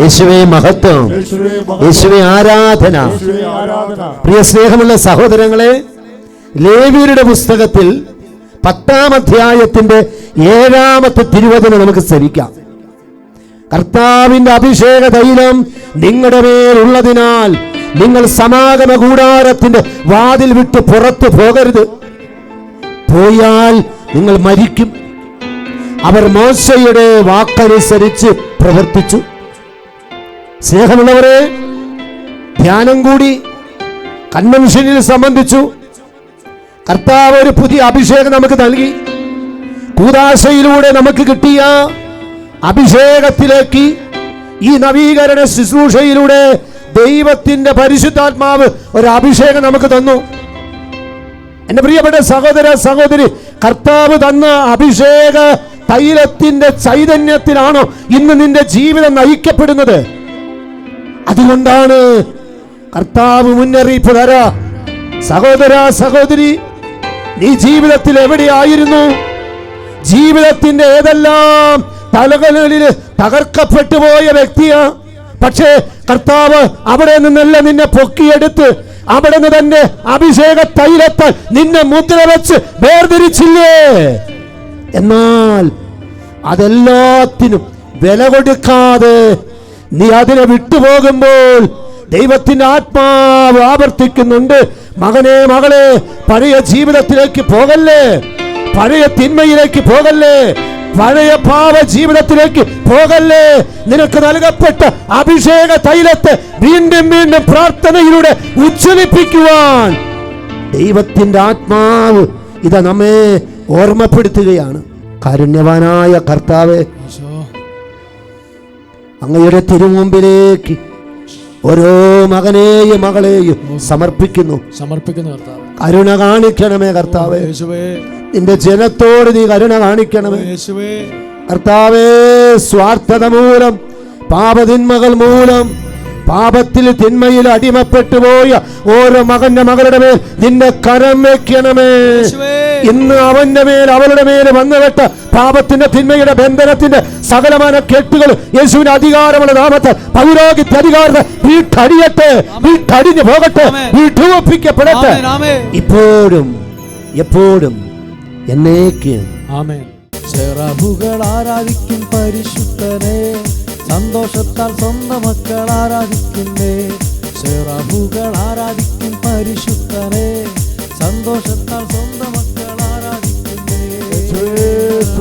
യേശുവേ മഹത്വം. യേശുവേ ആരാധന. പ്രിയ സ്നേഹമുള്ള സഹോദരങ്ങളെ ലേവിയുടെ പുസ്തകത്തിൽ പത്താം അധ്യായത്തിന്റെ ഏഴാമത്തെ തിരുവചനം നമുക്ക് ശ്രമിക്കാം കർത്താവിന്റെ അഭിഷേക തൈലം നിങ്ങളുടെ മേലുള്ളതിനാൽ നിങ്ങൾ സമാഗമ കൂടാരത്തിന്റെ വാതിൽ വിട്ട് പുറത്തു പോകരുത്. പോയാൽ നിങ്ങൾ മരിക്കും. അവർ മോശയുടെ വാക്കനുസരിച്ച് പ്രവർത്തിച്ചു. സ്നേഹമുള്ളവരെ ധ്യാനം കൂടി കൺവെൻഷനിൽ സംബന്ധിച്ചു. കർത്താവ് ഒരു പുതിയ അഭിഷേകം നമുക്ക് നൽകി. കൂതാശയിലൂടെ നമുക്ക് കിട്ടിയ അഭിഷേകത്തിലേക്ക് ഈ നവീകരണ ശുശ്രൂഷയിലൂടെ ദൈവത്തിന്റെ പരിശുദ്ധാത്മാവ് ഒരു അഭിഷേകം നമുക്ക് തന്നു. എന്റെ പ്രിയപ്പെട്ട സഹോദര സഹോദരി കർത്താവ് തന്ന അഭിഷേക തൈലത്തിന്റെ ചൈതന്യത്തിലാണ് ഇന്ന് നിന്റെ ജീവിതം നയിക്കപ്പെടുന്നത്? അതുകൊണ്ടാണ് കർത്താവ് മുന്നറിയിപ്പ് തരാ സഹോദര സഹോദരി നീ ജീവിതത്തിൽ എവിടെയായിരുന്നു? ജീവിതത്തിന്റെ ഏതെല്ലാം തലകളിൽ തകർക്കപ്പെട്ടു പോയ വ്യക്തിയാ? പക്ഷേ കർത്താവ് അവിടെ നിന്നല്ല നിന്നെ പൊക്കിയെടുത്ത് അവിടെ നിന്ന് തന്റെ അഭിഷേക തൈലത്താൽ നിന്നെ മുദ്ര വെച്ച് വേർതിരിച്ചില്ലേ? എന്നാൽ അതെല്ലാത്തിനും വില കൊടുക്കാതെ നീ അതിനെ വിട്ടുപോകുമ്പോൾ ദൈവത്തിന്റെ ആത്മാവ് ആവർത്തിക്കുന്നുണ്ട്. മകനെ മകളെ പഴയ ജീവിതത്തിലേക്ക് പോകല്ലേ? പഴയ തിന്മയിലേക്ക് പോകല്ലേ? പഴയ പാവ ജീവിതത്തിലേക്ക് പോകല്ലേ? നിനക്ക് നൽകപ്പെട്ട അഭിഷേക തൈലത്തെ വീണ്ടും വീണ്ടും പ്രാർത്ഥനയിലൂടെ ഉജ്ജ്വലിപ്പിക്കുവാൻ ദൈവത്തിന്റെ ആത്മാവ് ഇത് നമ്മെ ഓർമ്മപ്പെടുത്തുകയാണ്. കാരുണ്യവാനായ കർത്താവെ അങ്ങയുടെ തിരുമുമ്പിലേക്ക് ഓരോ മകനെയും മകളെയും സമർപ്പിക്കുന്നു. സമർപ്പിക്കുന്നു കരുണ കാണിക്കണമേ കർത്താവെ. നിന്റെ ജനത്തോട് നീ കരുണ കാണിക്കണമേ. യേശുവേ. കർത്താവേ സ്വാർത്ഥത മൂലം പാപതിന്മകൾ മൂലം പാപത്തിൽ തിന്മയിൽ അടിമപ്പെട്ടു പോയ ഓരോ മകന്റെ മകളുടെ മേൽ നിന്റെ കരം വെക്കണമേ. ഇന്ന് അവന്റെ മേൽ അവളുടെ മേൽ വന്നുവിട്ട പാപത്തിന്റെ തിന്മയുടെ ബന്ധനത്തിന്റെ സകലമാന കെട്ടുകൾ യേശുവിന്റെ അധികാരമുള്ള നാമത്തെ പൗരോഗിത്യ അധികാരത്തെ വീട്ടടിയട്ടെ വീട്ടടിഞ്ഞു പോകട്ടെ. വീട്ടുവപ്പിക്കപ്പെടട്ടെ. ഇപ്പോഴും എപ്പോഴും എന്നേക്ക് ചെറബുകൾ ആരാധിക്കും പരിശുദ്ധനെ സന്തോഷത്താൽ സ്വന്തം മക്കൾ ആരാധിക്കുന്നേ. ചെറബുകൾ ആരാധിക്കും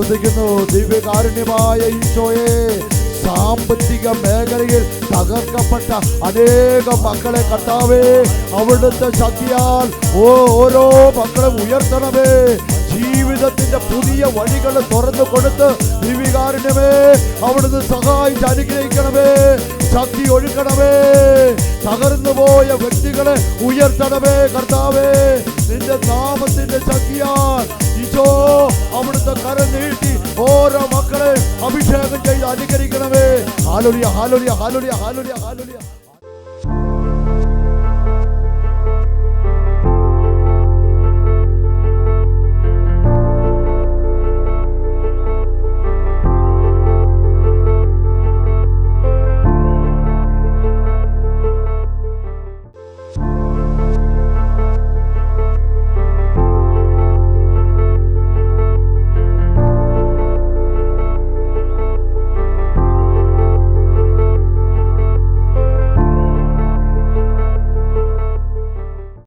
സ്തുതിക്കുന്നു ദിവ്യകാരുണ്യമായ ഈശോയെ. സാമ്പത്തിക മേഖലയിൽ തകർക്കപ്പെട്ട അനേകം മക്കളെ കർത്താവേ അവിടുത്തെ ശക്തിയാൽ ഓരോ മക്കളെ ഉയർത്തണമേ. ജീവിതത്തിന്റെ പുതിയ വഴികൾ തുറന്നു കൊടുത്ത് ദിവ്യകാരുണ്യമേ അവിടുന്ന് സഹായിച്ച് അനുഗ്രഹിക്കണമേ. ശക്തി ഒഴുക്കണമേ. തകർന്നു പോയ വ്യക്തികളെ ഉയർത്തണമേ കർത്താവേ. നിന്റെ നാമത്തിന്റെ ശക്തിയാൽ ഈശോ അവിടുത്തെ കരം നീട്ടി ഓരോ മക്കളെ അഭിഷേകം ചെയ്ത് അനുകരിക്കണമേ. Hallelujah hallelujah hallelujah hallelujah hallelujah.